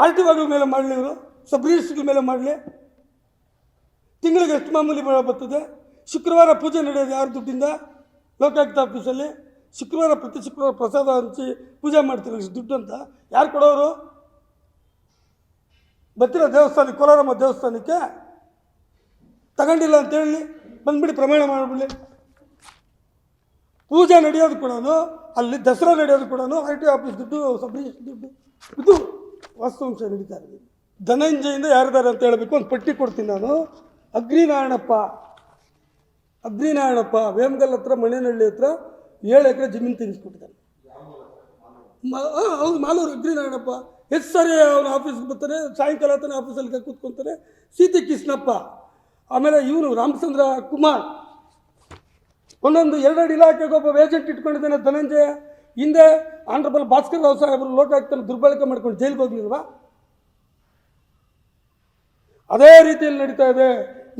R T ಮೇಲೆ ಮಾಡಲಿ ಇವರು. ಸಬ್ ಮೇಲೆ ಮಾಡಲಿ. ತಿಂಗಳಿಗೆ ಎಷ್ಟು ಮಾಮೂಲಿ ಬರ್ತದೆ? ಶುಕ್ರವಾರ ಪೂಜೆ ನಡೆಯೋದು ಯಾರು ದುಡ್ಡಿಂದ? ಲೋಕಾಯುಕ್ತ ಆಫೀಸಲ್ಲಿ ಶುಕ್ರವಾರ ಪ್ರತಿ ಶುಕ್ರವಾರ ಪ್ರಸಾದ ಹಂಚಿ ಪೂಜೆ ಇಷ್ಟು ದುಡ್ಡು ಅಂತ. ಯಾರು ಕೊಡೋರು? ಬರ್ತೀರ ದೇವಸ್ಥಾನಕ್ಕೆ? ಕೋಲಾರಮ್ಮ ದೇವಸ್ಥಾನಕ್ಕೆ? ತಗೊಂಡಿಲ್ಲ ಅಂತ ಹೇಳಿ ಬಂದ್ಬಿಡಿ, ಪ್ರಮಾಣ ಮಾಡಿಬಿಡಿ. ಪೂಜೆ ನಡೆಯೋದು ಕೂಡ ಅಲ್ಲಿ ದಸರಾ ನಡೆಯೋದು ಕೂಡ ಆರ್ ಟಿ ಆಫೀಸ್ ದುಡ್ಡು ಸಬ್ ದುಡ್ಡು. ಇದು ವಾಸ್ತವಾಂಶ ನಡೀತಾ ಧನಂಜಯಿಂದ ಯಾರಿದ್ದಾರೆ ಅಂತ ಹೇಳಬೇಕು ಒಂದು ಪಟ್ಟಿ ಕೊಡ್ತೀನಿ ನಾನು. ಅಗ್ನಿನಾರಾಯಣಪ್ಪ ಅಗ್ನಿನಾರಾಯಣಪ್ಪ ವೇಮಗಲ್ ಹತ್ರ ಮಣೇನಹಳ್ಳಿ ಹತ್ರ ಏಳು ಎಕರೆ ಜಮೀನು ತೆಗೆಸ್ಕೊಟ್ಟಿದ್ದಾನೆ ಹೌದು, ಮಾಲೂರು ಅಗ್ನಿನಾರಾಯಣಪ್ಪ ಎಷ್ಟು ಸರಿ ಅವನ ಆಫೀಸ್ಗೆ ಬರ್ತಾನೆ ಸಾಯಂಕಾಲ ತಾನೆ ಆಫೀಸಲ್ಲಿ ಕೂತ್ಕೊಂತಾರೆ. ಸೀತೆ ಕೃಷ್ಣಪ್ಪ, ಆಮೇಲೆ ಇವನು ರಾಮಚಂದ್ರ ಕುಮಾರ್. ಒಂದೊಂದು ಎರಡೆರಡು ಇಲಾಖೆಗೆ ಒಬ್ಬ ಏಜೆಂಟ್ ಇಟ್ಕೊಂಡಿದ್ದಾನೆ ಧನಂಜಯ. ಹಿಂದೆ ಆನರಬಲ್ ಭಾಸ್ಕರ್ ರಾವ್ ಸಾಹೇಬರು ಲೋಕಾಯುಕ್ತನ ದುರ್ಬಳಕೆ ಮಾಡ್ಕೊಂಡು ಜೈಲಿಗೆ ಹೋಗ್ಲಿಲ್ವಾ? ಅದೇ ರೀತಿಯಲ್ಲಿ ನಡೀತಾ ಇದೆ.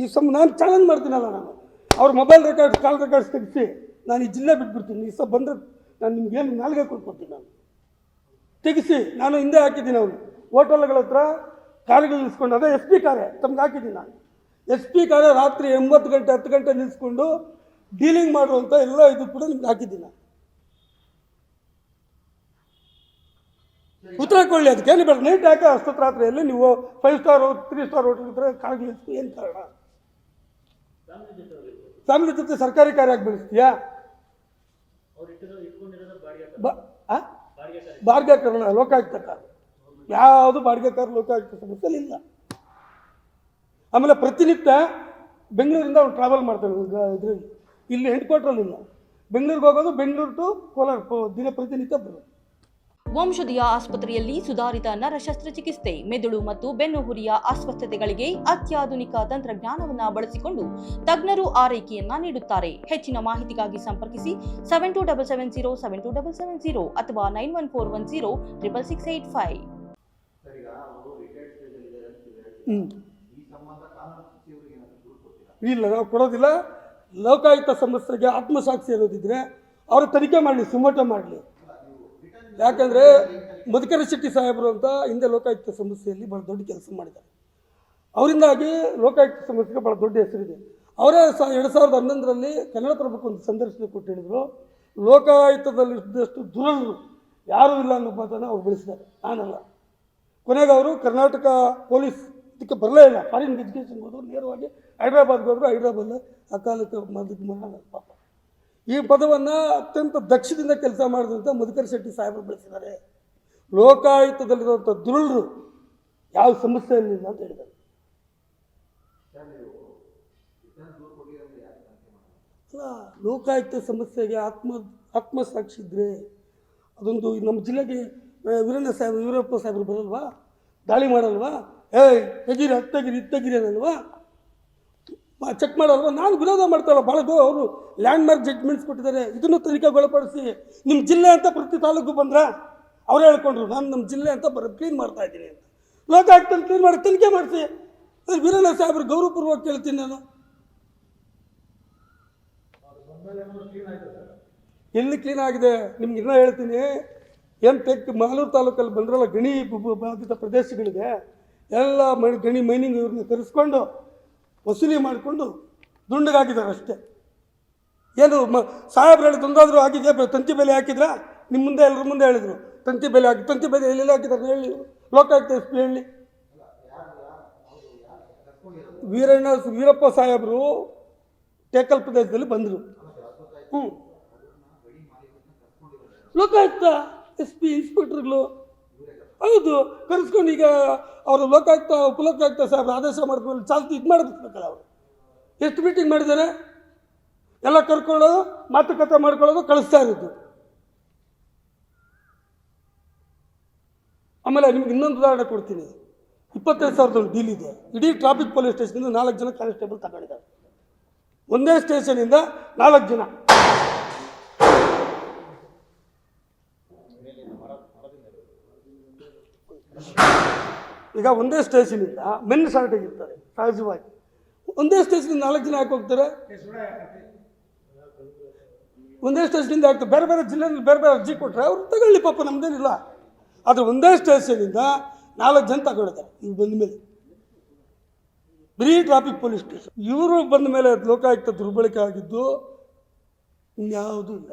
ಈ ಸಮ ನಾನು ಚಾಲೆಂಜ್ ಮಾಡ್ತೀನಲ್ಲ ನಾನು. ಅವ್ರ ಮೊಬೈಲ್ ರೆಕಾರ್ಡ್ ಕಾಲ್ ರೆಕಾರ್ಡ್ಸ್ ತೆಗೆಸಿ ನಾನು ಈ ಜಿಲ್ಲೆ ಬಿಟ್ಬಿಡ್ತೀನಿ. ಈ ಸಹ ಬಂದರೆ ನಾನು ನಿಮ್ಗೇನು ನಾಲ್ಗೆ ಕೊಟ್ಕೊಡ್ತೀನಿ ನಾನು. ತೆಗೆಸಿ, ನಾನು ಹಿಂದೆ ಹಾಕಿದ್ದೀನಿ ಅವನು. ಹೋಟೆಲ್ಗಳ ಹತ್ರ ಕಾರ್ಗಳು ನಿಲ್ಸ್ಕೊಂಡು, ಅದೇ ಎಸ್ ಪಿ ಕಾರೇ ತಮ್ಗೆ ಹಾಕಿದ್ದೀನಿ ನಾನು. ಎಸ್ ಪಿ ಕಾರೇ ರಾತ್ರಿ ಎಂಬತ್ತು ಗಂಟೆ, ಹತ್ತು ಗಂಟೆ ನಿಲ್ಲಿಸ್ಕೊಂಡು ಡೀಲಿಂಗ್ ಮಾಡುವಂಥ ಎಲ್ಲ ಇದು ಕೂಡ ನಿಮ್ಗೆ ಹಾಕಿದ್ದೀನಿ ನಾನು. ಉತ್ತರ ಕೊಡಲಿ, ಅದಕ್ಕೆ ಏನು ಬೇಡ. ನೈಟ್ ಯಾಕೆ ಅಸ್ತತ್ರಾತ್ರೆಯಲ್ಲಿ ರಾತ್ರಿಯಲ್ಲಿ ನೀವು five star three star hotel ನಿಲ್ಲಿಸ್ತು ಏನು ಕಾರಣ? ಫ್ಯಾಮಿಲಿ ಜೊತೆ ಸರ್ಕಾರಿ ಕಾರ್ಯ ಆಗಿ ಬೆಳೆಸ್ತೀಯಾ? ಬಾಡಿಗೆ ಕಾರಣ, ಲೋಕಾಯುಕ್ತ ಕಾರು ಯಾವುದು ಬಾಡಿಗೆ ಲೋಕ ಲೋಕಾಯುಕ್ತ ಸಮಸ್ಯೆ ಇಲ್ಲ. ಆಮೇಲೆ ಪ್ರತಿನಿತ್ಯ ಬೆಂಗಳೂರಿಂದ ಅವ್ನು ಟ್ರಾವೆಲ್ ಮಾಡ್ತಾನೆ ಇದರಲ್ಲಿ. ಇಲ್ಲಿ ಹೆಡ್ ಕ್ವಾರ್ಟ್ರಲ್ಲಿ ಇಲ್ಲ. ಬೆಂಗಳೂರಿಗೆ ಹೋಗೋದು ಬೆಂಗಳೂರು ಟು ಕೋಲಾರ ದಿನ ಪ್ರತಿನಿತ್ಯ ಬರೋದು. ವಂಶದಿಯ ಆಸ್ಪತ್ರೆಯಲ್ಲಿ ಸುಧಾರಿತ ನರ ಶಸ್ತ್ರಚಿಕಿತ್ಸೆ ಮೆದುಳು ಮತ್ತು ಬೆನ್ನುಹುರಿಯ ಅಸ್ವಸ್ಥತೆಗಳಿಗೆ ಅತ್ಯಾಧುನಿಕ ತಂತ್ರಜ್ಞಾನವನ್ನು ಬಳಸಿಕೊಂಡು ತಜ್ಞರು ಆರೈಕೆಯನ್ನ ನೀಡುತ್ತಾರೆ. ಹೆಚ್ಚಿನ ಮಾಹಿತಿಗಾಗಿ ಸಂಪರ್ಕಿಸಿ seven two double seven zero seven two double seven zero ಅಥವಾ nine one four one zero triple six eight five ಇಲ್ಲ, ನಾವು ಕೊಡೋದಿಲ್ಲ. ಲೋಕಾಯುಕ್ತ ಸಮಸ್ಯೆಗೆ ಆತ್ಮಸಾಕ್ಷಿ ಇರೋದಿದ್ರೆ ಅವರು ತನಿಖೆ ಮಾಡಲಿ ಸುಮ್ಮಟ ಮಾಡಲಿ. ಯಾಕಂದರೆ ಮಧುಕರ ಶೆಟ್ಟಿ ಸಾಹೇಬರು ಅಂತ ಹಿಂದೆ ಲೋಕಾಯುಕ್ತ ಸಂಸ್ಥೆಯಲ್ಲಿ ಭಾಳ ದೊಡ್ಡ ಕೆಲಸ ಮಾಡಿದ್ದಾರೆ. ಅವರಿಂದಾಗಿ ಲೋಕಾಯುಕ್ತ ಸಂಸ್ಥೆಗೆ ಭಾಳ ದೊಡ್ಡ ಹೆಸರಿದೆ. ಅವರೇ ಸ ಎರಡು ಸಾವಿರದ ಹನ್ನೊಂದರಲ್ಲಿ ಕನ್ನಡ ಪ್ರಭುಕ್ಕೆ ಒಂದು ಸಂದರ್ಶನ ಕೊಟ್ಟು ಹೇಳಿದರು. ಲೋಕಾಯುಕ್ತದಲ್ಲಿ ಇದ್ದಷ್ಟು ದುರರು ಯಾರೂ ಇಲ್ಲ ಅನ್ನೋ ಮಾತನ್ನು ಅವ್ರು ಬೆಳೆಸಿದ್ದಾರೆ. ನಾನಲ್ಲ. ಕೊನೆಗೆ ಅವರು ಕರ್ನಾಟಕ ಪೊಲೀಸ್ ಇದಕ್ಕೆ ಬರಲೇ ಇಲ್ಲ. ಫಾರಿನ್ ಎಜುಕೇಷನ್ ಹೋದ್ರು ನೇರವಾಗಿ ಹೈದ್ರಾಬಾದ್ಗೆ ಹೋದ್ರು. ಹೈದ್ರಾಬಾದ್ ಆ ಕಾಲಕ್ಕೆ ಮರಣ ಪಾಪ ಈ ಪದವನ್ನು ಅತ್ಯಂತ ದಕ್ಷದಿಂದ ಕೆಲಸ ಮಾಡಿದಂಥ ಮಧುಕರ್ ಶೆಟ್ಟಿ ಸಾಹೇಬರು ಬೆಳೆಸಿದ್ದಾರೆ. ಲೋಕಾಯುಕ್ತದಲ್ಲಿರುವಂಥ ದುರುಳರು ಯಾವ ಸಮಸ್ಯೆಯಲ್ಲಿಲ್ಲ ಅಂತ ಹೇಳಿದ್ದಾರೆ. ಅಲ್ಲ, ಲೋಕಾಯುಕ್ತ ಸಮಸ್ಯೆಗೆ ಆತ್ಮ, ಆತ್ಮಸಾಕ್ಷಿ ಇದ್ದರೆ ಅದೊಂದು ನಮ್ಮ ಜಿಲ್ಲೆಗೆ ವೀರೇಂದ್ರ ಸಾಹೇಬ್, ವೀರಪ್ಪ ಸಾಹೇಬರು ಬರಲ್ವಾ? ದಾಳಿ ಮಾಡಲ್ವಾ? ಏಯ್, ತೆಗಿರಿ ಹತ್ತಗಿರಿ ಇತ್ತಗಿರಿ ಅನ್ನಲ್ವಾ? ಚೆಕ್ ಮಾಡೋರು, ನಾನು ವಿರೋಧ ಮಾಡ್ತಾರಲ್ಲ ಭಾಳ ಅವರು ಲ್ಯಾಂಡ್ ಮಾರ್ಕ್ ಜಡ್ಜ್ಮೆಂಟ್ಸ್ ಕೊಟ್ಟಿದ್ದಾರೆ. ಇದನ್ನು ತನಿಖೆಗೊಳಪಡಿಸಿ ನಿಮ್ಮ ಜಿಲ್ಲೆ ಅಂತ ಪ್ರತಿ ತಾಲೂಕು ಬಂದ್ರೆ ಅವ್ರು ಹೇಳ್ಕೊಂಡ್ರು, ನಾನು ನಮ್ಮ ಜಿಲ್ಲೆ ಅಂತ ಬರ ಕ್ಲೀನ್ ಮಾಡ್ತಾ ಇದ್ದೀನಿ ಅಂತ. ಲೋಕಾಯುಕ್ತ ಕ್ಲೀನ್ ಮಾಡಿ, ತನಿಖೆ ಮಾಡಿಸಿ. ಅದು ವೀರಣ್ಣ ಸಾಹೇಬ್ರು ಗೌರವಪೂರ್ವಕ ಕೇಳ್ತೀನಿ ನಾನು. ಎಲ್ಲಿ ಕ್ಲೀನ್ ಆಗಿದೆ? ನಿಮ್ಗೆ ಇನ್ನೂ ಹೇಳ್ತೀನಿ. ಏನು ಟೆಕ್ ಮಾಲೂರು ತಾಲೂಕಲ್ಲಿ ಬಂದ್ರಲ್ಲ, ಗಣಿ ಬಾಧಿತ ಪ್ರದೇಶಗಳಿಗೆ ಎಲ್ಲ ಮೈ ಗಣಿ ಮೈನಿಂಗ್ ಇವ್ರನ್ನ ಕರೆಸ್ಕೊಂಡು ವಸೂಲಿ ಮಾಡಿಕೊಂಡು ದುಂಡಗಾಕಿದ್ದಾರೆ ಅಷ್ಟೇ. ಏನು ಮ, ಸಾಹೇಬ್ರು ತೊಂದಾದರೂ ಬ- ತಂತಿ ಬೆಲೆ ಹಾಕಿದ್ರಾ? ನಿಮ್ಮ ಮುಂದೆ ಎಲ್ಲರ ಮುಂದೆ ಹೇಳಿದರು. ತಂತಿ ಬೆಲೆ ಹಾಕಿ, ತಂತಿ ಬೆಲೆ ಎಲ್ಲೆಲ್ಲ ಹಾಕಿದ್ದಾರೆ ಹೇಳಿ. ಲೋಕಾಯುಕ್ತ ಎಸ್ ಪಿ ಹೇಳಿ? ವೀರಣ್ಣ, ವೀರಪ್ಪ ಸಾಹೇಬರು ಟೇಕಲ್ ಪ್ರದೇಶದಲ್ಲಿ ಬಂದರು. ಹ್ಞೂ ಲೋಕಾಯುಕ್ತ, ಎಸ್ ಪಿ, ಇನ್ಸ್ಪೆಕ್ಟರ್ಗಳು ಹೌದು, ಕರೆಸ್ಕೊಂಡು ಈಗ ಅವರು ಲೋಕಾಯುಕ್ತ, ಉಪಲೋಕಾಯುಕ್ತ ಸಾಹೇಬ್ರು ಆದೇಶ ಮಾಡಿದ್ಮೇಲೆ ಚಾಲ್ತಿ ಇದು ಮಾಡಿಸ್ಬೇಕಲ್ಲ ಅವರು. ಎಷ್ಟು ಮೀಟಿಂಗ್ ಮಾಡಿದ್ದಾರೆ? ಎಲ್ಲ ಕರ್ಕೊಳ್ಳೋದು, ಮಾತುಕತೆ ಮಾಡ್ಕೊಳ್ಳೋದು, ಕಳಿಸ್ತಾ ಇರೋದು. ಆಮೇಲೆ ನಿಮ್ಗೆ ಇನ್ನೊಂದು ಉದಾಹರಣೆ ಕೊಡ್ತೀನಿ. ಇಪ್ಪತ್ತೈದು ಸಾವಿರದ ಒಂದು ಡೀಲ್ ಇದೆ. ಇಡೀ ಟ್ರಾಫಿಕ್ ಪೊಲೀಸ್ ಸ್ಟೇಷನಿಂದ ನಾಲ್ಕು ಜನ ಕಾನ್ಸ್ಟೇಬಲ್ ತಗೊಂಡಿದ್ದಾರೆ. ಒಂದೇ ಸ್ಟೇಷನಿಂದ ನಾಲ್ಕು ಜನ. ಈಗ ಒಂದೇ ಸ್ಟೇಷನಿಂದ ಮೆನ್ ಶಾರ್ಟೇಜ್ ಇರ್ತಾರೆ ಸಹಜವಾಗಿ. ಒಂದೇ ಸ್ಟೇಷನಿಂದ ನಾಲ್ಕು ಜನ ಯಾಕೆ ಹೋಗ್ತಾರೆ? ಒಂದೇ ಸ್ಟೇಷನಿಂದ ಆಗ್ತದೆ ಬೇರೆ ಬೇರೆ ಜಿಲ್ಲೆಯಲ್ಲಿ ಬೇರೆ ಬೇರೆ ಅರ್ಜಿ ಕೊಟ್ಟರೆ ಅವ್ರು ತಗೊಳ್ಳಿ ಪಾಪ, ನಮ್ದೇನಿಲ್ಲ. ಆದರೆ ಒಂದೇ ಸ್ಟೇಷನಿಂದ ನಾಲ್ಕು ಜನ ತಗೊಳ್ತಾರೆ, ಇವ್ರು ಬಂದ ಮೇಲೆ. ಬರೀ ಟ್ರಾಫಿಕ್ ಪೊಲೀಸ್ ಸ್ಟೇಷನ್ ಇವರು ಬಂದ ಮೇಲೆ ಲೋಕಾಯುಕ್ತ ದುರ್ಬಳಕೆ ಆಗಿದ್ದು ಇನ್ಯಾವುದೂ ಇಲ್ಲ.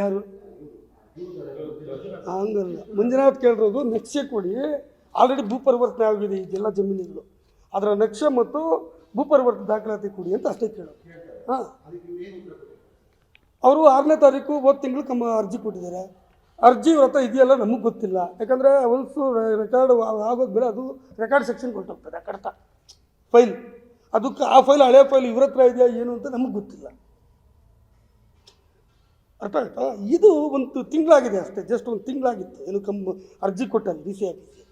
ಯಾರು? ಹಂಗಲ್ಲ. ಮಂಜುನಾಥ್ ಕೇಳಿರೋದು ನಕ್ಷೆ ಕೊಡಿ. ಆಲ್ರೆಡಿ ಭೂಪರಿವರ್ತನೆ ಆಗಿದೆ ಇದೆಲ್ಲ ಜಮೀನುಗಳು. ಅದರ ನಕ್ಷೆ ಮತ್ತು ಭೂಪರಿವರ್ತನೆ ದಾಖಲಾತಿ ಕೊಡಿ ಅಂತ ಅಷ್ಟೇ ಕೇಳೋದು ಹಾಂ. ಅವರು ಆರನೇ ತಾರೀಕು ಹೋದ ತಿಂಗಳು ಕಮ್ಮ ಅರ್ಜಿ ಕೊಟ್ಟಿದ್ದಾರೆ. ಅರ್ಜಿ ವ್ರತ ಇದೆಯಲ್ಲ ನಮಗೆ ಗೊತ್ತಿಲ್ಲ. ಯಾಕಂದರೆ ಒನ್ಸು ರೆಕಾರ್ಡ್ ಆಗೋದು ಮೇಲೆ ಅದು ರೆಕಾರ್ಡ್ ಸೆಕ್ಷನ್ ಕೊಟ್ಟೋಗ್ತದೆ ಕಡತ. ಫೈಲ್ ಅದಕ್ಕೆ ಆ ಫೈಲ್ ಹಳೆ ಫೈಲ್ ಇವ್ರ ಹತ್ರ ಇದೆಯಾ ಏನು ಅಂತ ನಮಗೆ ಗೊತ್ತಿಲ್ಲ. ಅರ್ಥ ಆಯ್ತಾ? ಇದು ಒಂದು ತಿಂಗಳಾಗಿದೆ ಅಷ್ಟೇ ಜಸ್ಟ್ ಒಂದು ತಿಂಗಳಾಗಿತ್ತು. ಏನು ಕಮ್ಮ ಅರ್ಜಿ ಕೊಟ್ಟಲ್ಲಿ ಡಿ ಸಿ ಆಫೀಸಿಗೆ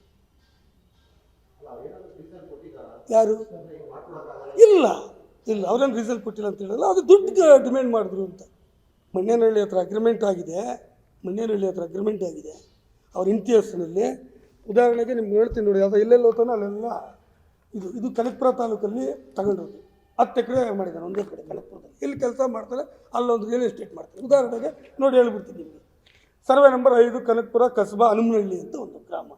ಯಾರು? ಇಲ್ಲ ಇಲ್ಲ, ಅವ್ರೇನು ರೀಸನ್ ಕೊಟ್ಟಿಲ್ಲ ಅಂತ ಹೇಳಲ್ಲ ಅದು ದುಡ್ಡು ಡಿಮ್ಯಾಂಡ್ ಮಾಡಿದ್ರು ಅಂತ. ಮಣ್ಣೇನಹಳ್ಳಿ ಹತ್ರ ಅಗ್ರಿಮೆಂಟ್ ಆಗಿದೆ, ಮಣ್ಣೇನಹಳ್ಳಿ ಹತ್ರ ಅಗ್ರಿಮೆಂಟ್ ಆಗಿದೆ. ಅವ್ರ ಇಂತಿಹಾಸನಲ್ಲಿ ಉದಾಹರಣೆಗೆ ನಿಮ್ಗೆ ಹೇಳ್ತೀನಿ ನೋಡಿ ಅದು ಎಲ್ಲೆಲ್ಲಿ ಹೋಗ್ತಾನೋ ಅಲ್ಲೆಲ್ಲ ಇದು ಇದು ಕನಕಪುರ ತಾಲೂಕಲ್ಲಿ ತಗೊಂಡಿರೋದು ಹತ್ತು ಎಕರೆ ಮಾಡಿದ್ದಾರೆ ಒಂದೇ ಕಡೆ ಕನಕಪುರದಲ್ಲಿ. ಇಲ್ಲಿ ಕೆಲಸ ಮಾಡ್ತಾರೆ, ಅಲ್ಲೊಂದು ರಿಯಲ್ ಎಸ್ಟೇಟ್ ಮಾಡ್ತಾರೆ. ಉದಾಹರಣೆಗೆ ನೋಡಿ ಹೇಳ್ಬಿಡ್ತೀನಿ ನಿಮಗೆ. ಸರ್ವೆ ನಂಬರ್ ಐದು ಕನಕಪುರ, ಕಸ್ಬಾ, ಹನುಮನಹಳ್ಳಿ ಅಂತ ಒಂದು ಗ್ರಾಮ.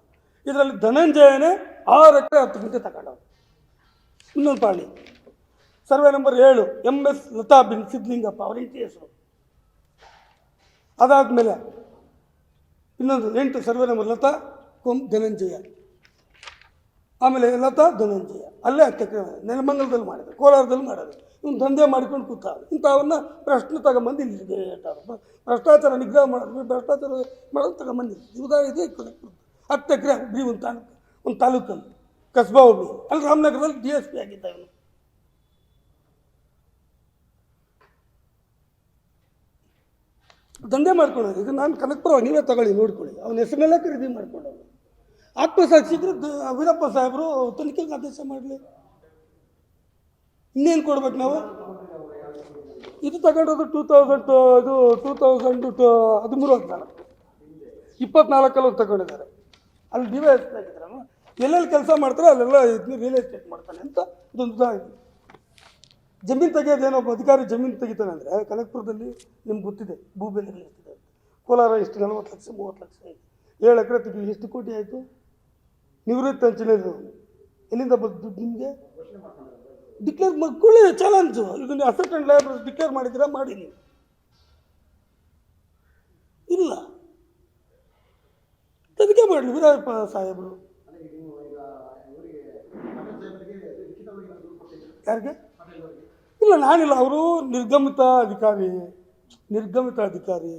ಇದರಲ್ಲಿ ಧನಂಜಯನೇ ಆರು ಎಕರೆ ಹತ್ತು ಗುಂಟೆ ತಗೊಂಡವ್ರು ಇನ್ನೊಂದು ಪಾಳಿ ಸರ್ವೆ ನಂಬರ್ ಏಳು ಎಂ ಎಸ್ ಲತಾ ಬಿನ್ ಸಿದ್ಲಿಂಗಪ್ಪ ಅವರ ಇಂಟಿ ಹೆಸರು ಅದಾದಮೇಲೆ ಇನ್ನೊಂದು, ಎಂಟು ಸರ್ವೆ ನಂಬರ್ ಲತಾ, ಕೊಂ ಧನಂಜಯ. ಆಮೇಲೆ ಲತಾ ಧನಂಜಯ, ಅಲ್ಲೇ ಎಕರೆ ನೆಲಮಂಗಲದಲ್ಲಿ ಮಾಡಿದ್ರು, ಕೋಲಾರದಲ್ಲಿ ಮಾಡೋದು ಇವ್ನು ದಂಧೆ ಮಾಡ್ಕೊಂಡು ಕೂತ ಇಂಥವನ್ನ ಪ್ರಶ್ನೆ ತಗೊಂಬಂದು ಇಲ್ಲಿ ಭ್ರಷ್ಟಾಚಾರ ನಿಗ್ರಹ ಮಾಡೋದು, ಭ್ರಷ್ಟಾಚಾರ ಮಾಡೋದು ತಗೊಂಬಂದು ಉದಾಹರಣೆ. ಹತ್ತು ಎಕರೆ ಬರೀ ಒಂದು ತಾಲೂಕು ಒಂದು ತಾಲೂಕಲ್ಲಿ, ಕಸ್ಬಾ ಹೋಗಿ ಅಲ್ಲಿ ರಾಮನಗರದಲ್ಲಿ ಡಿ ಎಸ್ ಪಿ ಆಗಿದ್ದ ಇವನು. ದಂಧೆ ಮಾಡ್ಕೊಳ್ಳೋದು ಇದು ನಾನು ಕನಕಪುರ ನೀವೇ ತಗೊಳ್ಳಿ, ನೋಡ್ಕೊಳ್ಳಿ. ಅವನ ಹೆಸರನ್ನೆಲ್ಲ ಖರೀದಿ ಮಾಡ್ಕೊಂಡವ್ರು. ಆತ್ಮಸಾಕ್ಷಿದ್ರೆ ವೀರಪ್ಪ ಸಾಹೇಬರು ತನಿಖೆಗೆ ಆದೇಶ ಮಾಡಲಿ. ಇನ್ನೇನು ಕೊಡ್ಬೇಕು ನಾವು? ಇದು ತಗೊಂಡೋದು ಟೂ ತೌಸಂಡ್ ಇದು ಟೂ ತೌಸಂಡ್ ಹದಿಮೂರು ಹದಿನಾಲ್ಕು ಇಪ್ಪತ್ನಾಲ್ಕಲ್ಲಿ ತಗೊಂಡಿದ್ದಾರೆ. ಅಲ್ಲಿ ಡಿ ವೈ ಎಲ್ಲೆಲ್ಲಿ ಕೆಲಸ ಮಾಡ್ತಾರೆ ಅಲ್ಲೆಲ್ಲ ಇದನ್ನ ರಿಯಲ್ ಎಸ್ಟೇಟ್ ಮಾಡ್ತಾನೆ ಅಂತ ಇದೊಂದು ಉದಾಹರಣೆ. ಜಮೀನು ತೆಗೆಯೋದೇನೋ ಅಧಿಕಾರಿ ಜಮೀನು ತೆಗಿತಾನೆ ಅಂದರೆ, ಕನಕಪುರದಲ್ಲಿ ನಿಮ್ಗೆ ಗೊತ್ತಿದೆ ಭೂ ಬೆಲೆ ಎಷ್ಟಿದೆ ಕೋಲಾರ ಎಷ್ಟು ನಲ್ವತ್ತು ಲಕ್ಷ, ಮೂವತ್ತು ಲಕ್ಷ ಆಯಿತು. ಏಳು ಎಕರೆ ತೆಗಿ ಎಷ್ಟು ಕೋಟಿ ಆಯಿತು? ನಿವೃತ್ತಿ ಅಂಚನೆದು ಎಲ್ಲಿಂದ ಬಂದು ದುಡ್ಡು ನಿಮಗೆ? ಡಿಕ್ಲೇರ್ ಮಕ್ಕಳೇ ಚಾಲೆಂಜು ಈಗ ನೀವು ಅಸಿಸ್ಟೆಂಟ್ ಲೈಬ್ರರಿ ಡಿಕ್ಲೇರ್ ಮಾಡಿದ್ದೀರಾ? ಮಾಡಿ ನೀವು ಇಲ್ಲ. ತನಿಖೆ ಮಾಡಲಿ ವೀರಪ್ಪ ಸಾಹೇಬರು. ಯಾರಿಗೆ? ಇಲ್ಲ, ನಾನಿಲ್ಲ. ಅವರು ನಿರ್ಗಮಿತ ಅಧಿಕಾರಿ. ನಿರ್ಗಮಿತ ಅಧಿಕಾರಿ.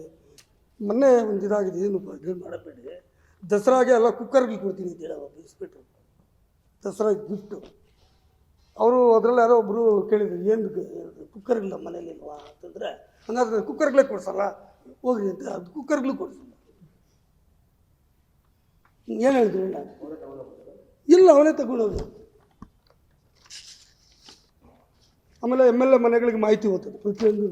ಮೊನ್ನೆ ಒಂದು ಇದಾಗಿದೆ. ಏನು ಮಾಡಬೇಡಿ. ದಸರಾಗೆ ಎಲ್ಲ ಕುಕ್ಕರ್ಗೆ ಕೊಡ್ತೀನಿ ಅಂತ ಹೇಳೋ ಇನ್ಸ್ಪೆಕ್ಟ್ರು ದಸರಾ ಗಿಫ್ಟು. ಅವರು ಅದರಲ್ಲಿ ಯಾರೋ ಒಬ್ಬರು ಕೇಳಿದ್ರು, ಏನು ಕುಕ್ಕರ್ಗಳಿಲ್ಲ ಮನೇಲಿ ಇಲ್ವಾ? ಅಂತಂದರೆ, ಹಂಗಾದ್ರೆ ಕುಕ್ಕರ್ಗಳೇ ಕೊಡ್ಸಲ್ಲ, ಹೋಗ್ರಿ ಅಂತ ಅದು ಕುಕ್ಕರ್ಗಳು ಕೊಡ್ಸಲ್ಲ. ಏನು ಹೇಳಿದ್ರು ಇಲ್ಲ ಇಲ್ಲ, ಅವನೇ ತಗೊಂಡೋಗಿ ಆಮೇಲೆ ಎಂ ಎಲ್ ಎ ಮನೆಗಳಿಗೆ ಮಾಹಿತಿ ಹೋಗ್ತದೆ, ಪ್ರತಿಯೊಂದು.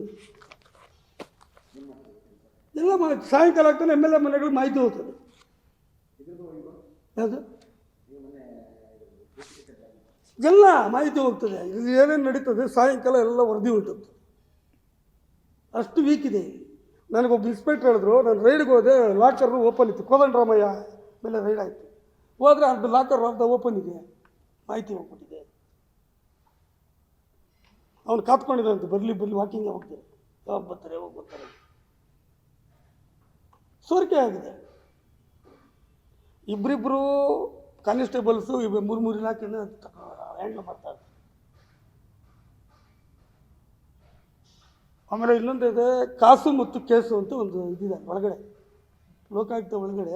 ಎಲ್ಲ ಮಾಹಿತಿ, ಸಾಯಂಕಾಲ ಆಗ್ತಾನೆ ಎಂ ಎಲ್ ಎ ಮನೆಗಳಿಗೆ ಮಾಹಿತಿ ಹೋಗ್ತದೆ. ಯಾವುದು? ಎಲ್ಲ ಮಾಹಿತಿ ಹೋಗ್ತದೆ. ಇಲ್ಲಿ ಏನೇನು ನಡೀತದೆ? ಸಾಯಂಕಾಲ ಎಲ್ಲ ವರದಿ ಹೊಂಟದ್ದು ಅಷ್ಟು ವೀಕ್ ಇದೆ ನನಗೊಬ್ಬ ಇನ್ಸ್ಪೆಕ್ಟರ್ ಹೇಳಿದ್ರು, ನಾನು ರೈಡ್ಗೆ ಹೋದೆ ಲಾಕರ್ ಓಪನ್ ಇತ್ತು. ಕೋದಂಡರಾಮಯ್ಯ ಮೇಲೆ ರೈಡ್ ಆಯಿತು. ಹೋದರೆ ಅರ್ಧ ಲಾಕರ್ ಅರ್ಧ ಓಪನ್ ಇದೆ. ಮಾಹಿತಿ ಹೋಗ್ಬಿಟ್ಟಿದೆ. ಅವ್ನು ಕಾತ್ಕೊಂಡಿದ್ದಾನಂತೆ ಬರಲಿ ಬರಲಿ ವಾಕಿಂಗ್ ಹೋಗ್ತಾರೆ ಯಾವಾಗ ಬರ್ತಾರೆ ಯಾವಾಗ ಬರ್ತಾರೆ ಸೋರಿಕೆ ಆಗಿದೆ. ಇಬ್ಬರಿಬ್ಬರು ಕಾನ್ಸ್ಟೇಬಲ್ಸು ಇಬ್ಬರು ಮೂರು ಮೂರು ಇಲಾಖೆನ ಹ್ಯಾಂಡ್ಲ್ ಮಾಡ್ತಾರೆ ಆಮೇಲೆ ಇನ್ನೊಂದು ಇದೆ, ಕಾಸು ಮತ್ತು ಕೇಸು ಅಂತ ಒಂದು ಇದಿದೆ ಒಳಗಡೆ, ಲೋಕಾಯುಕ್ತ ಒಳಗಡೆ.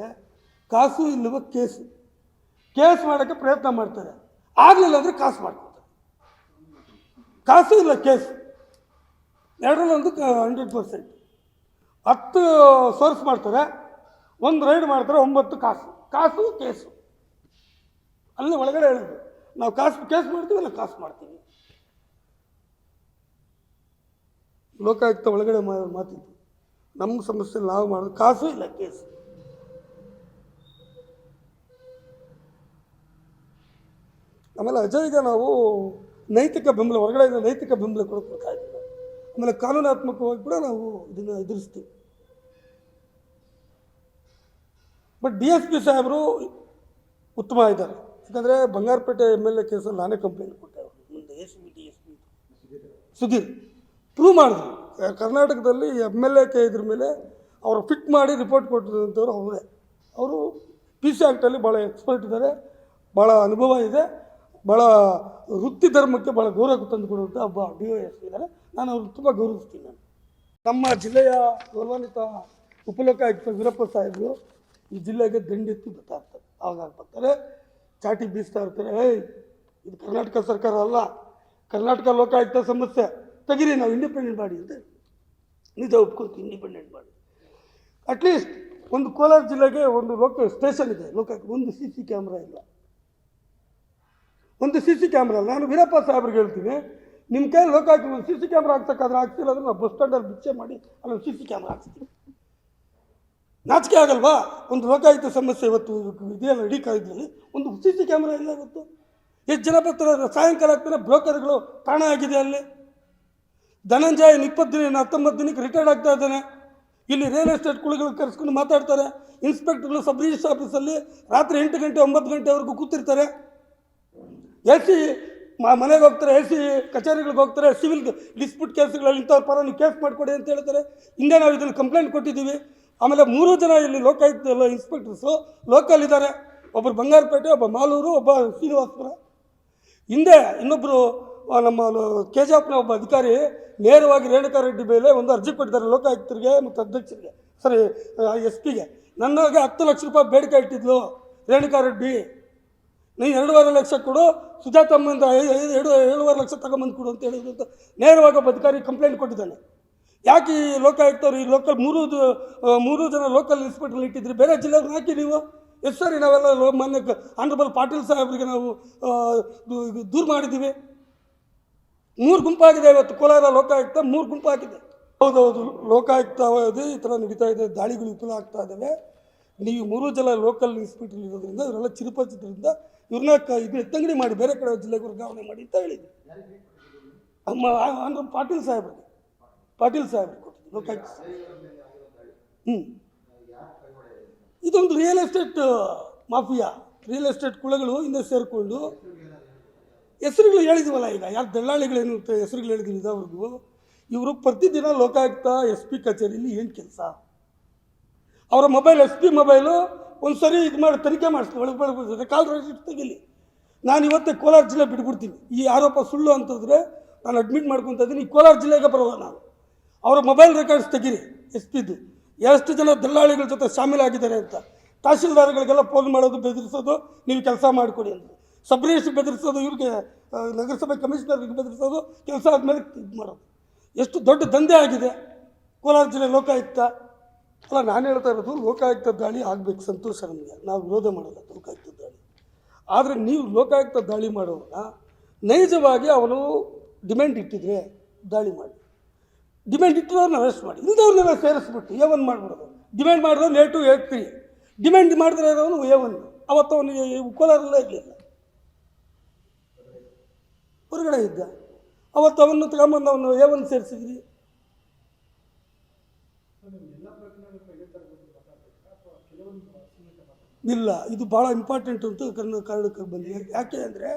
ಕಾಸು ಇಲ್ಲವ ಕೇಸು. ಕೇಸ್ ಮಾಡೋಕ್ಕೆ ಪ್ರಯತ್ನ ಮಾಡ್ತಾರೆ. ಆಗಲಿಲ್ಲ ಅಂದರೆ ಕಾಸು ಮಾಡ್ಕೊತಾರೆ. ಕಾಸು ಇಲ್ಲ, ಕೇಸ್. ಎರಡರಲ್ಲೊಂದು ಹಂಡ್ರೆಡ್ ಪರ್ಸೆಂಟ್ ಹತ್ತು ಸೋರ್ಸ್ ಮಾಡ್ತಾರೆ, ಒಂದು ರೈಡ್ ಮಾಡ್ತಾರೆ, ಒಂಬತ್ತು ಕಾಸು. ಕಾಸು ಕೇಸು. ಅಲ್ಲಿ ಒಳಗಡೆ ಹೇಳಿದ್ರು, ನಾವು ಕಾಸು ಕೇಸ್ ಮಾಡ್ತೀವಿ, ಅಲ್ಲಿ ಕಾಸು ಮಾಡ್ತೀವಿ. ಲೋಕಾಯುಕ್ತ ಒಳಗಡೆ ಮಾತಿದ್ದು ನಮ್ಮ ಸಮಸ್ಯೆ ನಾವು ಮಾಡೋದು ಕಾಸು ಇಲ್ಲ, ಕೇಸು. ಆಮೇಲೆ ಅಜಯ್ಗೆ ನಾವು ನೈತಿಕ ಬೆಂಬಲ, ಹೊರಗಡೆಯಿಂದ ನೈತಿಕ ಬೆಂಬಲ ಕೊಡೋಕೆ ಇದ್ದೀವಿ. ಆಮೇಲೆ ಕಾನೂನಾತ್ಮಕವಾಗಿ ಕೂಡ ನಾವು ಇದನ್ನು ಎದುರಿಸ್ತೀವಿ. ಬಟ್ ಡಿ ಎಸ್ ಪಿ ಸಾಹೇಬರು ಉತ್ತಮ ಇದ್ದಾರೆ. ಯಾಕಂದರೆ ಬಂಗಾರಪೇಟೆ ಎಂ ಎಲ್ ಎ ಕೇಸಲ್ಲಿ ನಾನೇ ಕಂಪ್ಲೇಂಟ್ ಕೊಟ್ಟೆ ಮುಂದೆ S P D S P Sudhir prove ಮಾಡಿದ್ರು. ಕರ್ನಾಟಕದಲ್ಲಿ ಎಂ ಎಲ್ ಎ ಕೆ ಇದ್ರ ಮೇಲೆ ಅವರು ಫಿಟ್ ಮಾಡಿ ರಿಪೋರ್ಟ್ ಕೊಟ್ಟಿರೋಂಥವ್ರು ಅವರೇ. ಅವರು ಪಿ ಸಿ ಆ್ಯಕ್ಟಲ್ಲಿ ಭಾಳ ಎಕ್ಸ್ಪರ್ಟ್ ಇದ್ದಾರೆ. ಭಾಳ ಅನುಭವ ಇದೆ. ಭಾಳ ವೃತ್ತಿ ಧರ್ಮಕ್ಕೆ ಭಾಳ ಗೌರವ ತಂದುಕೊಡುವಂಥ ಒಬ್ಬ ಡಿ ಒ ಎಸ್ ಇದ್ದಾರೆ. ನಾನು ಅವ್ರನ್ನ ತುಂಬ ಗೌರವಿಸ್ತೀನಿ ನಾನು. ನಮ್ಮ ಜಿಲ್ಲೆಯ ಗೌರವಾನ್ವಿತ ಉಪಲೋಕಾಯುಕ್ತ ವೀರಪ್ಪ ಸಾಹೇಬರು ಈ ಜಿಲ್ಲೆಗೆ ದಂಡೆತ್ತಿ ಬರ್ತಾ ಇರ್ತಾರೆ ಆವಾಗ ಬರ್ತಾರೆ. ಚಾಟಿ ಬೀಸ್ತಾ ಇರ್ತಾರೆ. ಏಯ್, ಇದು ಕರ್ನಾಟಕ ಸರ್ಕಾರ ಅಲ್ಲ. ಕರ್ನಾಟಕ ಲೋಕಾಯುಕ್ತ ಸಮಸ್ಯೆ. ತೆಗಿರಿ, ನಾವು ಇಂಡಿಪೆಂಡೆಂಟ್ ಮಾಡಿ ಅಂತ ನಿಜ ಒಪ್ಕೊಳ್ತೀವಿ ಇಂಡಿಪೆಂಡೆಂಟ್ ಮಾಡಿ ಅಟ್ಲೀಸ್ಟ್ ಒಂದು ಕೋಲಾರ ಜಿಲ್ಲೆಗೆ ಒಂದು ಲೋಕ ಸ್ಟೇಷನ್ ಇದೆ. ಲೋಕಾಯುಕ್ತ, ಒಂದು ಸಿ ಸಿ ಕ್ಯಾಮ್ರಾ ಇಲ್ಲ. ಒಂದು ಸಿ ಸಿ ಕ್ಯಾಮ್ರಾ ನಾನು ವೀರಪ್ಪ ಸಾಹೇಬ್ರಿಗೆ ಹೇಳ್ತೀನಿ. ನಿಮ್ಮ ಕೈ ಲೋಕಾಯುಕ್ತ ಒಂದು ಸಿ ಸಿ ಕ್ಯಾಮ್ರಾ ಹಾಕ್ಸಕ್ಕಾದ್ರೆ ಹಾಕ್ಸಿಲ್ಲ ಅಂದ್ರೆ ನಾವು ಬಸ್ ಸ್ಟ್ಯಾಂಡಲ್ಲಿ ಬಿಚ್ಚೆ ಮಾಡಿ ಅಲ್ಲೊಂದು ಸಿ ಸಿ ಕ್ಯಾಮ್ರಾ ಹಾಕ್ಸ್ತೀವಿ. ನಾಚಿಕೆ ಆಗಲ್ವಾ? ಒಂದು ಲೋಕಾಯುಕ್ತ ಸಮಸ್ಯೆ ಇವತ್ತು ಇದೆಯಲ್ಲ ಇಡೀ ಕಾಯ್ದಲ್ಲಿ ಒಂದು ಸಿ ಸಿ ಕ್ಯಾಮ್ರಾ ಇಲ್ಲ ಇವತ್ತು. ಎಷ್ಟು ಜನ ಬರ್ತಾರೆ? ಸಾಯಂಕಾಲ ಆಗ್ತಾರೆ ಬ್ರೋಕರ್ಗಳು ತಾಣ ಆಗಿದೆ ಅಲ್ಲಿ. ಧನಂಜಯ ಇಪ್ಪತ್ತು ದಿನ ಹತ್ತೊಂಬತ್ತು ದಿನಕ್ಕೆ ರಿಟೈರ್ಡ್ ಆಗ್ತಾ ಇದ್ದಾನೆ. ಇಲ್ಲಿ ರಿಯಲ್ ಎಸ್ಟೇಟ್ ಕುಳಿಗಳು ಕರೆಸ್ಕೊಂಡು ಮಾತಾಡ್ತಾರೆ. ಇನ್ಸ್ಪೆಕ್ಟರ್ಗಳು ಸಬ್ ರಿಜಿಸ್ಟರ್ ಆಫೀಸಲ್ಲಿ ರಾತ್ರಿ ಎಂಟು ಗಂಟೆ, ಒಂಬತ್ತು ಗಂಟೆವರೆಗೂ ಕೂತಿರ್ತಾರೆ. ಎ ಸಿ ಮನೆಗೆ ಹೋಗ್ತಾರೆ ಎ ಸಿ ಕಚೇರಿಗಳಿಗೆ ಹೋಗ್ತಾರೆ ಸಿವಿಲ್ ಡಿಸ್ಪ್ಯೂಟ್ ಕೇಸ್ಗಳಲ್ಲಿ ಇಂಥವ್ರ ಪರ ಕೇಸ್ ಮಾಡಿಕೊಡಿ ಅಂತ ಹೇಳ್ತಾರೆ. ಹಿಂದೆ ನಾವು ಇದನ್ನು ಕಂಪ್ಲೇಂಟ್ ಕೊಟ್ಟಿದ್ದೀವಿ. ಆಮೇಲೆ ಮೂರು ಜನ ಇಲ್ಲಿ ಲೋಕಾಯುಕ್ತ ಇನ್ಸ್ಪೆಕ್ಟರ್ಸು ಲೋಕಲ್ ಇದ್ದಾರೆ ಒಬ್ಬರು ಬಂಗಾರಪೇಟೆ ಒಬ್ಬ ಮಾಲೂರು, ಒಬ್ಬ ಶ್ರೀನಿವಾಸಪುರ. ಹಿಂದೆ ಇನ್ನೊಬ್ಬರು ನಮ್ಮ ಕೆ ಜಿ ಎಫ್ನ ಒಬ್ಬ ಅಧಿಕಾರಿ ನೇರವಾಗಿ ರೇಣುಕಾ ರೆಡ್ಡಿ ಮೇಲೆ ಒಂದು ಅರ್ಜಿ ಕೊಟ್ಟಿದ್ದಾರೆ ಲೋಕಾಯುಕ್ತರಿಗೆ ಮತ್ತು ಅಧ್ಯಕ್ಷರಿಗೆ. ಸರಿ ಎಸ್ ಪಿಗೆ ನನಗೆ ಹತ್ತು ಲಕ್ಷ ರೂಪಾಯಿ ಬೇಡಿಕೆ ಇಟ್ಟಿದ್ಲು ರೇಣುಕಾ ರೆಡ್ಡಿ. ನೀನು ಎರಡೂವರೆ ಲಕ್ಷ ಕೊಡು, ಸುಜಾತಮ್ಮಂದ ಎರಡು, ಏಳುವರೆ ಲಕ್ಷ ತಗೊಂಬಂದು ಕೊಡು ಅಂತ ಹೇಳಿದ್ರು ಅಂತ ನೇರವಾಗಿ ಒಬ್ಬ ಅಧಿಕಾರಿ ಕಂಪ್ಲೇಂಟ್ ಕೊಟ್ಟಿದ್ದಾನೆ. ಯಾಕೆ ಈ ಲೋಕಾಯುಕ್ತರು ಈ ಲೋಕಲ್ ಮೂರು ಮೂರು ಜನ ಲೋಕಲ್ ಇನ್ಸ್ಪೆಕ್ಟರ್ ಇಟ್ಟಿದ್ರಿ ಬೇರೆ ಜಿಲ್ಲೆಯವ್ರನ್ನ ಹಾಕಿ ನೀವು? ಎಷ್ಟು ಸರಿ, ನಾವೆಲ್ಲ ಮಾನ್ಯ ಆನರಬಲ್ ಪಾಟೀಲ್ ಸಾಹೇಬ್ರಿಗೆ ನಾವು ದೂರು ಮಾಡಿದ್ದೀವಿ. ಮೂರು ಗುಂಪಾಗಿದೆ ಇವತ್ತು. ಕೋಲಾರ ಲೋಕಾಯುಕ್ತ ಮೂರು ಗುಂಪಾಗಿದೆ ಹೌದೌದು. ಲೋಕಾಯುಕ್ತ ಈ ಥರ ನಡೀತಾ ಇದೆ. ದಾಳಿಗಳು ವಿಫಲ ಆಗ್ತಾ ಇದ್ದಾವೆ. ನೀವು ಮೂರು ಜನ ಲೋಕಲ್ ಇನ್ಸ್ಪೆಕ್ಟರ್ ಇರೋದ್ರಿಂದ ಇವರೆಲ್ಲ ಚಿರುಪಚಿದ್ರಿಂದ ಇವ್ರನ್ನ ಇದು ಎತ್ತಂಗಡಿ ಮಾಡಿ, ಬೇರೆ ಕಡೆ ಜಿಲ್ಲೆಗೆ ವರ್ಗಾವಣೆ ಮಾಡಿ ಅಂತ ಹೇಳಿದ್ವಿ ಅಮ್ಮ ಅಂದ್ರೆ ಪಾಟೀಲ್ ಸಾಹೇಬ್ರಿಗೆ. ಪಾಟೀಲ್ ಸಾಹೇಬ್ರು ಕೊಟ್ಟಿದ್ದು, ಲೋಕಾಯುಕ್ತ ಹ್ಞೂ ಇದೊಂದು real estate mafia. Real estate ಕುಳಗಳು ಹಿಂದೆ ಸೇರಿಕೊಂಡು ಹೆಸರುಗಳು ಹೇಳಿದ್ವಲ್ಲ ಈಗ, ಯಾರು ದಲ್ಲಾಳಿಗಳೇನು ಹೆಸರುಗಳು ಹೇಳಿದ್ವಿ ಇದಾವ್ರಿಗೂ ಇವರು ಪ್ರತಿದಿನ ಲೋಕಾಯುಕ್ತ, ಎಸ್ ಪಿ ಕಚೇರಿಯಲ್ಲಿ ಏನು ಕೆಲಸ? ಅವರ ಮೊಬೈಲ್, ಎಸ್ ಪಿ ಮೊಬೈಲು ಒಂದು ಸರಿ ಇದು ಮಾಡಿ ತನಿಖೆ ಮಾಡಿಸ್ತೀವಿ ಒಳಗೆ ಒಳಗೆ ಕಾಲ್ ರಿಸಿಪ್ಟ್ ತೆಗಿಲಿ. ನಾನು ಇವತ್ತೇ ಕೋಲಾರ ಜಿಲ್ಲೆ ಬಿಟ್ಬಿಡ್ತೀನಿ. ಈ ಆರೋಪ ಸುಳ್ಳು ಅಂತಂದರೆ ನಾನು ಅಡ್ಮಿಟ್ ಮಾಡ್ಕೊತ ಇದ್ದೀನಿ ಕೋಲಾರ ಜಿಲ್ಲೆಗೆ ಬರುವ ನಾನು. ಅವರ ಮೊಬೈಲ್ ರೆಕಾರ್ಡ್ಸ್ ತೆಗೀರಿ ಎಸ್ ಪಿದು ಎಷ್ಟು ಜನ ದಲ್ಲಾಳಿಗಳ ಜೊತೆ ಶಾಮೀಲಾಗಿದ್ದಾರೆ ಅಂತ. ತಹಶೀಲ್ದಾರ್ಗಳಿಗೆಲ್ಲ ಫೋನ್ ಮಾಡೋದು ಬೆದರಿಸೋದು, ನೀವು ಕೆಲಸ ಮಾಡಿಕೊಡಿ ಅಂತ. ರಿಜಿಸ್ಟ್ರ್ ಬೆದರಿಸೋದು, ಇವ್ರಿಗೆ ನಗರಸಭೆ ಕಮಿಷನರ್ಗೆ ಬೆದರಿಸೋದು, ಕೆಲಸ ಆದಮೇಲೆ ಇದು ಮಾಡೋದು. ಎಷ್ಟು ದೊಡ್ಡ ದಂಧೆ ಆಗಿದೆ. ಕೋಲಾರ ಜಿಲ್ಲೆ ಲೋಕಾಯುಕ್ತ. ಅಲ್ಲ, ನಾನು ಹೇಳ್ತಾ ಇರೋದು, ಲೋಕಾಯುಕ್ತ ದಾಳಿ ಆಗಬೇಕು, ಸಂತೋಷ ನಮಗೆ. ನಾವು ವಿರೋಧ ಮಾಡಲ್ಲ ಲೋಕಾಯುಕ್ತ ದಾಳಿ. ಆದರೆ ನೀವು ಲೋಕಾಯುಕ್ತ ದಾಳಿ ಮಾಡುವಾಗ ನೈಜವಾಗಿ ಅವನು ಡಿಮ್ಯಾಂಡ್ ಇಟ್ಟಿದ್ರೆ ದಾಳಿ ಮಾಡಿ. ಡಿಮ್ಯಾಂಡ್ ಇಟ್ಟಿರೋರ್ನ ಅರೆಸ್ಟ್ ಮಾಡಿ. ಇಲ್ದವ್ರನ್ನೆಲ್ಲ ಸೇರಿಸ್ಬಿಟ್ಟು ಎ ಒನ್ ಮಾಡಿಬಿಡೋದು. ಡಿಮ್ಯಾಂಡ್ ಮಾಡಿದ್ರೆ A two A three demand ಮಾಡಿದ್ರೆ ಇರೋನು ಎ ಒನ್ ಅವತ್ತು ಅವನು ಕೋಲಾರಲ್ಲೇ ಇರಲಿಲ್ಲ. ಹೊರಗಡೆ ಇದ್ದ. ಅವತ್ತು ಅವನು ತಗೊಂಬಂದು ಅವನು ಎ ಒನ್ ಸೇರಿಸಿದ್ರಿ. ಇಲ್ಲ, ಇದು ಭಾಳ ಇಂಪಾರ್ಟೆಂಟ್ ಅಂತ ಕನ್ನಡ ಕಾರಣಕ್ಕೆ ಬಂದಿದೆ ಯಾಕೆ ಅಂದರೆ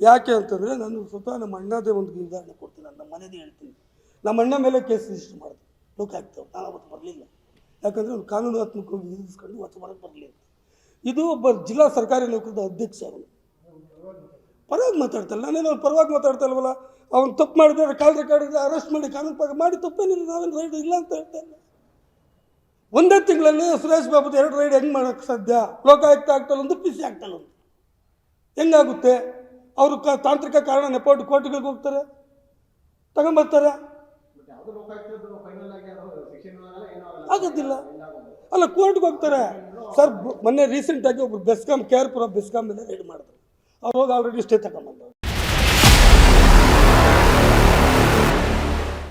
ಯಾಕೆ ಅಂತಂದರೆ ನಾನು ಸ್ವತಃ ನಮ್ಮ ಅಣ್ಣದೇ ಒಂದು ಉದಾಹರಣೆ ಕೊಡ್ತೀನಿ. ನನ್ನ ಮನೇದೇ ಹೇಳ್ತೀನಿ. ನಮ್ಮ ಅಣ್ಣ ಮೇಲೆ ಕೇಸ್ ರಿಜಿಸ್ಟರ್ ಮಾಡೋದು ಲೋಕ ಆಗ್ತೇವೆ ನಾನು ಅವತ್ತು ಬರಲಿಲ್ಲ. ಯಾಕಂದರೆ ಅವ್ನು ಕಾನೂನಾತ್ಮಕವಾಗಿ ನಿಲ್ಲಿಸ್ಕೊಂಡು ಅವತ್ತು ಹೊರಗೆ ಬರಲಿಲ್ಲ ಇದು ಒಬ್ಬ ಜಿಲ್ಲಾ ಸರ್ಕಾರಿ ನೌಕರದ ಅಧ್ಯಕ್ಷ ಅವನು ಪರವಾಗಿ ಮಾತಾಡ್ತಾರೆ. ನಾನೇನು ಅವ್ನು ಪರವಾಗಿ ಮಾತಾಡ್ತಾ ಇಲ್ವಲ್ಲ ಅವ್ನು ತಪ್ಪು ಮಾಡಿದ್ರೆ ಕಾಲ್ ರೆಕಾರ್ಡ್ ಇದೆ ಅರೆಸ್ಟ್ ಮಾಡಿ, ಕಾನೂನು ಪ್ರಕಾರ ಮಾಡಿ ತಪ್ಪೇನಿಲ್ಲ. ನಾವೇನು ರೈಡ್ ಇಲ್ಲ ಅಂತ ಹೇಳ್ತಾ ಇಲ್ಲ. ಒಂದೇ ತಿಂಗಳಲ್ಲಿ ಸುರೇಶ್ ಬಾಬುದು ಎರಡು ರೈಡ್ ಹೆಂಗೆ ಮಾಡೋಕ್ಕೆ ಸಾಧ್ಯ? ಲೋಕಾಯುಕ್ತ ಆಗ್ತಲ್ಲ ಒಂದು, ಪಿ ಸಿ ಆಗ್ತಲ್ಲ ಒಂದು. ಹೆಂಗಾಗುತ್ತೆ? ಅವರು ಕ ತಾಂತ್ರಿಕ ಕಾರಣ ನೆಪೋಟ್ ಕೋರ್ಟ್ಗಳಿಗೆ ಹೋಗ್ತಾರೆ? ತಗೊಂಬರ್ತಾರೆ? ಆಗೋದಿಲ್ಲ. ಅಲ್ಲ ಕೋರ್ಟ್ಗೆ ಹೋಗ್ತಾರೆ. ಸರ್ ಮೊನ್ನೆ ರೀಸೆಂಟಾಗಿ ಒಬ್ರು ಬೆಸ್ಕಾಮ್ ಕೆ ಆರ್ ಪುರ ಬೆಸ್ಕಾಮ್ ಮೇಲೆ ರೈಡ್ ಮಾಡಿದ್ರು. ಅವ್ರು ಹೋಗಿ ಆಲ್ರೆಡಿ ಸ್ಟೇ ತಗೊಂಬಂದವ್ರು